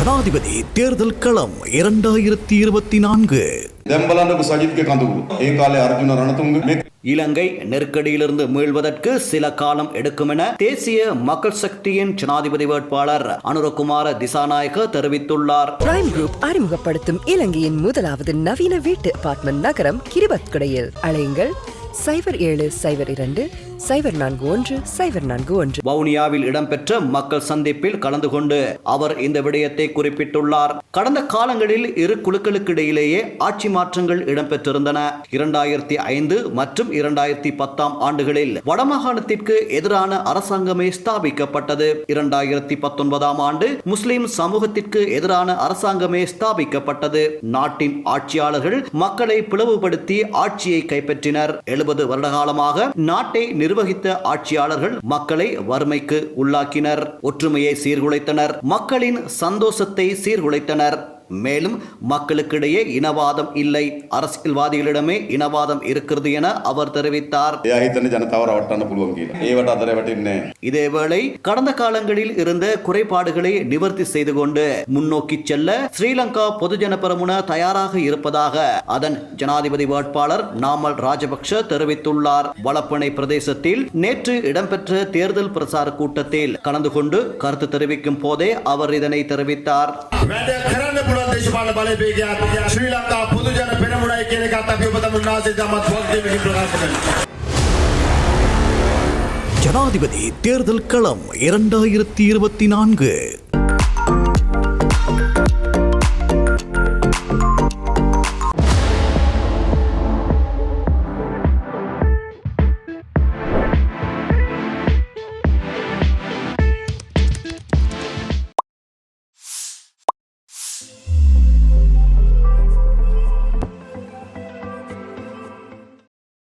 ஜனாதிபதி தேர்தல் களம் இரண்டாயிரத்தி இருபத்தி நான்கு. இலங்கை நெருக்கடியிலிருந்து மீள்வதற்கு சில காலம் எடுக்கும் என தேசிய மக்கள் சக்தியின் ஜனாதிபதி வேட்பாளர் அனுரகுமார திசாநாயக தெரிவித்துள்ளார். பிரைம் குரூப் அறிமுகப்படுத்தும் இலங்கையின் முதலாவது நவீன வீட்டு அபார்ட்மெண்ட் நகரம் கிரிபத் கடையில் அழையுங்கள் சைபர் ஏழு சைபர் இரண்டு சைபர் நான்கு ஒன்று சைபர் நான்கு ஒன்று. வவுனியாவில் இடம்பெற்ற மக்கள் சந்திப்பில் கலந்து கொண்டு அவர் இந்த விடயத்தை குறிப்பிட்டுள்ளார். கடந்த காலங்களில் இரு குழுக்களுக்கு இடையிலேயே ஆட்சி மாற்றங்கள் இடம்பெற்றிருந்தன. இரண்டாயிரத்தி ஐந்து மற்றும் இரண்டாயிரத்தி பத்தாம் ஆண்டுகளில் வடமாகாணத்திற்கு எதிரான அரசாங்கமே ஸ்தாபிக்கப்பட்டது. இரண்டாயிரத்தி பத்தொன்பதாம் ஆண்டு முஸ்லிம் சமூகத்திற்கு எதிரான அரசாங்கமே ஸ்தாபிக்கப்பட்டது. நாட்டின் ஆட்சியாளர்கள் மக்களை பிளவுபடுத்தி ஆட்சியை கைப்பற்றினர். எழுபது வருடகாலமாக நாட்டை நிர்வகித்த ஆட்சியாளர்கள் மக்களை வறுமைக்கு உள்ளாக்கினர். ஒற்றுமையை சீர்குலைத்தனர். மக்களின் சந்தோஷத்தை சீர்குலைத்தனர். மேலும் மக்களுக்கிடையே இனவாதம் இல்லை. அரசியல்வாதிகளிடமே இனவாதம் இருக்கிறது என அவர் தெரிவித்தார். இதேவேளை கடந்த காலங்களில் இருந்த குறைபாடுகளை நிவர்த்தி செய்து கொண்டு முன்னோக்கி செல்ல ஸ்ரீலங்கா பொதுஜன பெரமுன தயாராக இருப்பதாக அதன் ஜனாதிபதி வேட்பாளர் நாமல் ராஜபக்ஷ தெரிவித்துள்ளார். வளப்பனை பிரதேசத்தில் நேற்று இடம்பெற்ற தேர்தல் பிரச்சார கூட்டத்தில் கலந்து கொண்டு கருத்து தெரிவிக்கும் போதே அவர் இதனை தெரிவித்தார். වැඩ කරන්න පුළුවන් දේශපාලන බලවේගයක් ශ්‍රී ලංකා පොදු ජන පෙරමුණයි කියන එකත් අපි ඔබ තමුන්නාසේ තමත් වක්දීමකින් ප්‍රකාශ කරනවා. ஜனாதிபதி தேர்தல் களம் இரண்டாயிரத்தி இருபத்தி நான்கு